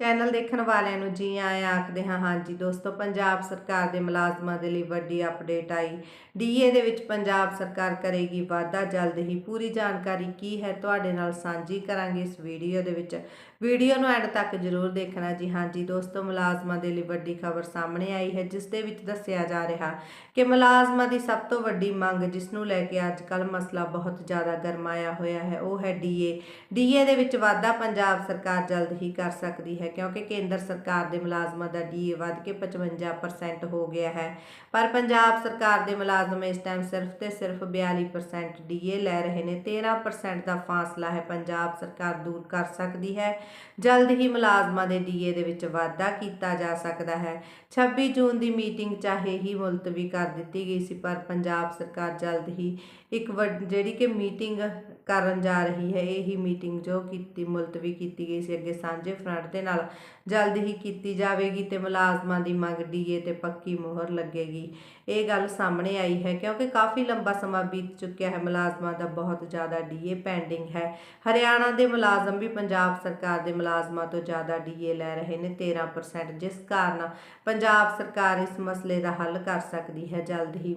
Channel ਦੇਖਣ ਵਾਲਿਆਂ ਨੂੰ ਜੀ ਆਇਆਂ ਆਖਦੇ ਹਾਂ, ਹਾਂਜੀ ਦੋਸਤੋ, ਪੰਜਾਬ ਸਰਕਾਰ ਦੇ ਮੁਲਾਜ਼ਮਾਂ ਦੇ ਲਈ ਵੱਡੀ ਅਪਡੇਟ ਆਈ। ਡੀਏ ਦੇ ਵਿੱਚ ਪੰਜਾਬ ਸਰਕਾਰ ਕਰੇਗੀ ਵਾਅਦਾ ਜਲਦ ਹੀ ਪੂਰੀ ਜਾਣਕਾਰੀ ਕੀ ਹੈ ਤੁਹਾਡੇ ਨਾਲ ਸਾਂਝੀ ਕਰਾਂਗੇ ਇਸ ਵੀਡੀਓ ਦੇ ਵਿੱਚ। ਵੀਡੀਓ ਨੂੰ ਐਂਡ ਤੱਕ ਜ਼ਰੂਰ ਦੇਖਣਾ ਜੀ। ਹਾਂਜੀ ਦੋਸਤੋ, ਮੁਲਾਜ਼ਮਾਂ ਦੇ ਲਈ ਵੱਡੀ ਖਬਰ ਸਾਹਮਣੇ ਆਈ ਹੈ, ਜਿਸ ਦੇ ਵਿੱਚ ਦੱਸਿਆ ਜਾ ਰਿਹਾ ਕਿ ਮੁਲਾਜ਼ਮਾਂ ਦੀ ਸਭ ਤੋਂ ਵੱਡੀ ਮੰਗ ਜਿਸ ਨੂੰ ਲੈ ਕੇ ਅੱਜ ਕੱਲ ਮਸਲਾ ਬਹੁਤ ਜ਼ਿਆਦਾ ਗਰਮਾਇਆ ਹੋਇਆ ਹੈ, ਉਹ ਹੈ ਡੀਏ ਡੀਏ ਦੇ ਵਿੱਚ ਵਾਧਾ ਪੰਜਾਬ ਸਰਕਾਰ ਜਲਦ ਹੀ ਕਰ ਸਕਦੀ ਹੈ। ਕਿਉਂਕਿ ਕੇਂਦਰ ਸਰਕਾਰ ਦੇ ਮੁਲਾਜ਼ਮਾਂ ਦਾ ਡੀਏ ਵੱਧ ਕੇ 55% ਹੋ ਗਿਆ ਹੈ। ਪਰ ਪੰਜਾਬ ਸਰਕਾਰ ਦੇ ਮੁਲਾਜ਼ਮ ਇਸ ਟਾਈਮ ਸਿਰਫ ਤੇ ਸਿਰਫ 42% ਡੀਏ ਲੈ ਰਹੇ ਨੇ। 13% ਦਾ ਫਾਸਲਾ ਹੈ, ਪੰਜਾਬ ਸਰਕਾਰ ਦੂਰ ਕਰ ਸਕਦੀ ਹੈ। ਜਲਦ ਹੀ ਮੁਲਾਜ਼ਮਾਂ ਦੇ ਡੀਏ ਦੇ ਵਿੱਚ ਵਾਧਾ ਕੀਤਾ ਜਾ ਸਕਦਾ ਹੈ। 26 ਜੂਨ ਦੀ ਮੀਟਿੰਗ ਚਾਹੇ ਹੀ ਮੁਲਤਵੀ ਕਰ ਦਿੱਤੀ ਗਈ ਸੀ, ਪਰ ਪੰਜਾਬ ਸਰਕਾਰ ਜਲਦ ਹੀ ਇੱਕ ਵੱਡ- ਜਿਹੜੀ ਕਿ ਮੀਟਿੰਗ ਕਰਨ ਜਾ ਰਹੀ ਹੈ। ਇਹ ਹੀ ਮੀਟਿੰਗ ਜੋ ਕੀਤੀ, ਮੁਲਤਵੀ ਕੀਤੀ ਗਈ ਸੀ ਅੱਗੇ ਸਾਂਝੇ ਫਰੰਟ ਦੇ ਨਾਲ। ਜਲਦ ਹੀ ਕੀਤੀ ਜਾਵੇਗੀ ਤੇ ਮੁਲਾਜ਼ਮਾਂ ਦੀ ਮੰਗ ਡੀਏ ਤੇ ਪੱਕੀ ਮੋਹਰ ਲੱਗੇਗੀ। ਇਹ ਗੱਲ ਸਾਹਮਣੇ ਆਈ ਹੈ ਕਿਉਂਕਿ ਕਾਫੀ ਲੰਬਾ ਸਮਾਂ ਬੀਤ ਚੁੱਕਿਆ ਹੈ। ਮੁਲਾਜ਼ਮਾਂ ਦਾ ਬਹੁਤ ਜ਼ਿਆਦਾ ਡੀਏ ਪੈਂਡਿੰਗ ਹੈ। ਹਰਿਆਣਾ ਦੇ ਮੁਲਾਜ਼ਮ ਵੀ ਪੰਜਾਬ ਸਰਕਾਰ ਦੇ ਮੁਲਾਜ਼ਮਾਂ ਤੋਂ ਜ਼ਿਆਦਾ ਡੀਏ ਲੈ ਰਹੇ ਨੇ। 13% ਜਿਸ ਕਾਰਨ ਪੰਜਾਬ ਸਰਕਾਰ ਇਸ ਮਸਲੇ ਦਾ ਹੱਲ ਕਰ ਸਕਦੀ ਹੈ ਜਲਦ ਹੀ।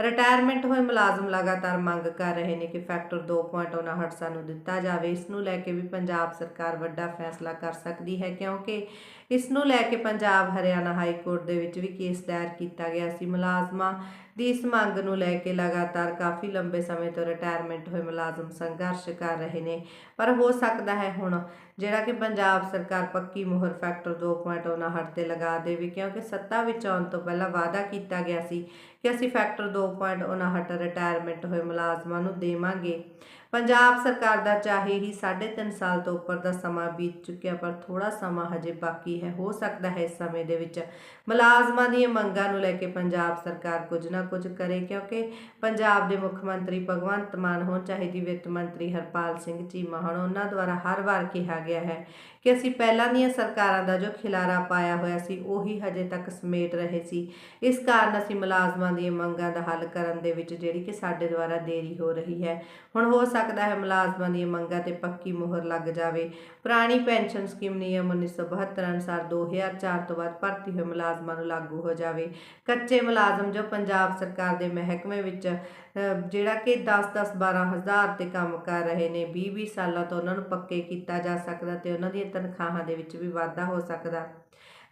ਰਿਟਾਇਰਮੈਂਟ ਹੋਏ ਮੁਲਾਜ਼ਮ ਲਗਾਤਾਰ ਮੰਗ ਕਰ ਰਹੇ ਨੇ ਕਿ ਫੈਕਟਰ 2.59 ਸਾਨੂੰ ਦਿੱਤਾ ਜਾਵੇ। ਇਸ ਨੂੰ ਲੈ ਕੇ ਵੀ ਪੰਜਾਬ ਸਰਕਾਰ ਵੱਡਾ ਫੈਸਲਾ ਕਰ ਸਕਦੀ ਹੈ ਕਿਉਂਕਿ ਇਸ ਨੂੰ ਲੈ ਕੇ ਪੰਜਾਬ, ਹਰਿਆਣਾ ਹਾਈ ਕੋਰਟ ਦੇ ਵਿੱਚ ਵੀ ਕੇਸ ਦਾਇਰ ਕੀਤਾ ਗਿਆ ਸੀ। ਮੁਲਾਜ਼ਮਾਂ ਦੀ ਇਸ ਮੰਗ ਨੂੰ ਲੈ ਕੇ ਲਗਾਤਾਰ ਕਾਫੀ ਲੰਬੇ ਸਮੇਂ ਤੋਂ ਰਿਟਾਇਰਮੈਂਟ ਹੋਏ ਮੁਲਾਜ਼ਮ ਸੰਘਰਸ਼ ਕਰ ਰਹੇ ਨੇ। ਪਰ ਹੋ ਸਕਦਾ ਹੈ ਹੁਣ ਜਿਹੜਾ ਕਿ ਪੰਜਾਬ ਸਰਕਾਰ ਪੱਕੀ ਮੁਹਰ ਫੈਕਟਰ 2.59 ਤੇ ਲਗਾ ਦੇਵੇ, ਕਿਉਂਕਿ ਸੱਤਾ ਵਿੱਚ ਆਉਣ ਤੋਂ ਪਹਿਲਾਂ ਵਾਅਦਾ ਕੀਤਾ ਗਿਆ ਸੀ ਕਿ ਅਸੀਂ ਫੈਕਟਰ 2.59 ਰਿਟਾਇਰਮੈਂਟ ਹੋਏ ਮੁਲਾਜ਼ਮਾਂ ਨੂੰ ਦੇਵਾਂਗੇ। ਪੰਜਾਬ ਸਰਕਾਰ ਦਾ ਚਾਹੇ ਹੀ 3.5 ਸਾਲ ਤੋਂ ਉੱਪਰ ਦਾ ਸਮਾਂ ਬੀਤ ਚੁੱਕਿਆ, ਪਰ ਥੋੜਾ ਸਮਾਂ ਹਜੇ ਬਾਕੀ ਹੈ। ਹੋ ਸਕਦਾ ਹੈ ਇਸ ਸਮੇਂ ਦੇ ਵਿੱਚ ਮੁਲਾਜ਼ਮਾਂ ਦੀਆਂ ਮੰਗਾਂ ਨੂੰ ਲੈ ਕੇ ਪੰਜਾਬ ਸਰਕਾਰ ਕੁਝ ਨਾ ਕੁਝ ਕਰੇ, ਕਿਉਂਕਿ ਪੰਜਾਬ ਦੇ ਮੁੱਖ ਮੰਤਰੀ ਭਗਵੰਤ ਮਾਨ ਹੋਣ, ਚਾਹੇ ਦੀ ਵਿੱਤ ਮੰਤਰੀ ਹਰਪਾਲ ਸਿੰਘ ਚੀਮਾ ਹੋਣ, ਉਹਨਾਂ ਦੁਆਰਾ ਹਰ ਵਾਰ ਕਿਹਾ ਗਿਆ ਹੈ ਕਿ ਅਸੀਂ ਪਹਿਲਾਂ ਦੀਆਂ ਸਰਕਾਰਾਂ ਦਾ ਜੋ ਖਿਲਾਰਾ ਪਾਇਆ ਹੋਇਆ ਸੀ, ਉਹੀ ਹਜੇ ਤੱਕ ਸਮੇਟ ਰਹੇ ਸੀ। ਇਸ ਕਾਰਨ ਅਸੀਂ ਮੁਲਾਜ਼ਮਾਂ ਦੀਆਂ ਮੰਗਾਂ ਦਾ ਹੱਲ ਕਰਨ ਦੇ ਵਿੱਚ ਜਿਹੜੀ ਕਿ ਸਾਡੇ ਦੁਆਰਾ ਦੇਰੀ ਹੋ ਰਹੀ ਹੈ। ਹੁਣ ਹੋ ਸਕਦਾ ਹੈ ਮੁਲਾਜ਼ਮਾਂ ਦੀਆਂ ਮੰਗਾਂ ਤੇ ਪੱਕੀ ਮੋਹਰ ਲੱਗ ਜਾਵੇ। ਪੁਰਾਣੀ ਪੈਨਸ਼ਨ ਸਕੀਮ ਨਿਯਮ 1972 ਅਨੁਸਾਰ 2004 ਤੋਂ ਬਾਅਦ ਭਰਤੀ ਹੋਏ ਮੁਲਾਜ਼ਮਾਂ ਨੂੰ ਲਾਗੂ ਹੋ ਜਾਵੇ। ਕੱਚੇ ਮੁਲਾਜ਼ਮ ਜੋ ਪੰਜਾਬ ਸਰਕਾਰ ਦੇ ਮਹਿਕਮੇ ਵਿੱਚ ਜਿਹੜਾ ਕਿ 10-10 12 ਹਜ਼ਾਰ ਤੇ ਕੰਮ ਕਰ ਰਹੇ ਨੇ 20-20 ਸਾਲਾਂ ਤੋਂ ਉਹਨਾਂ ਨੂੰ ਪੱਕੇ ਕੀਤਾ ਜਾ ਸਕਦਾ ਤੇ ਉਹਨਾਂ ਦੀਆਂ ਤਨਖਾਹਾਂ ਦੇ ਵਿੱਚ ਵੀ ਵਾਧਾ ਹੋ ਸਕਦਾ।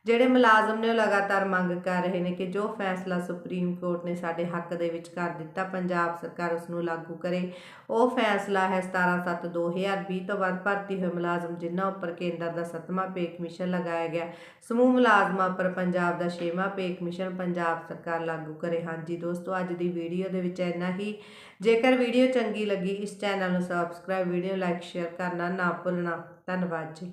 ਜਿਹੜੇ ਮੁਲਾਜ਼ਮ ਨੇ ਉਹ ਲਗਾਤਾਰ ਮੰਗ ਕਰ ਰਹੇ ਨੇ ਕਿ ਜੋ ਫੈਸਲਾ ਸੁਪਰੀਮ ਕੋਰਟ ਨੇ ਸਾਡੇ ਹੱਕ ਦੇ ਵਿੱਚ ਕਰ ਦਿੱਤਾ, ਪੰਜਾਬ ਸਰਕਾਰ ਉਸ ਨੂੰ ਲਾਗੂ ਕਰੇ। ਉਹ ਫੈਸਲਾ ਹੈ 17/7/2020 ਤੋਂ ਬਾਅਦ ਭਰਤੀ ਹੋਏ ਮੁਲਾਜ਼ਮ, ਜਿਨ੍ਹਾਂ ਉੱਪਰ ਕੇਂਦਰ ਦਾ 7ਵਾਂ ਪੇ ਕਮਿਸ਼ਨ ਲਗਾਇਆ ਗਿਆ। ਸਮੂਹ ਮੁਲਾਜ਼ਮਾਂ ਉੱਪਰ ਪੰਜਾਬ ਦਾ 6ਵਾਂ ਪੇ ਕਮਿਸ਼ਨ ਪੰਜਾਬ ਸਰਕਾਰ ਲਾਗੂ ਕਰੇ। ਹਾਂਜੀ ਦੋਸਤੋ, ਅੱਜ ਦੀ ਵੀਡੀਓ ਦੇ ਵਿੱਚ ਇੰਨਾ ਹੀ। ਜੇਕਰ ਵੀਡੀਓ ਚੰਗੀ ਲੱਗੀ, ਇਸ ਚੈਨਲ ਨੂੰ ਸਬਸਕ੍ਰਾਈਬ ਵੀਡੀਓ ਲਾਈਕ ਸ਼ੇਅਰ ਕਰਨਾ ਨਾ ਭੁੱਲਣਾ। ਧੰਨਵਾਦ ਜੀ।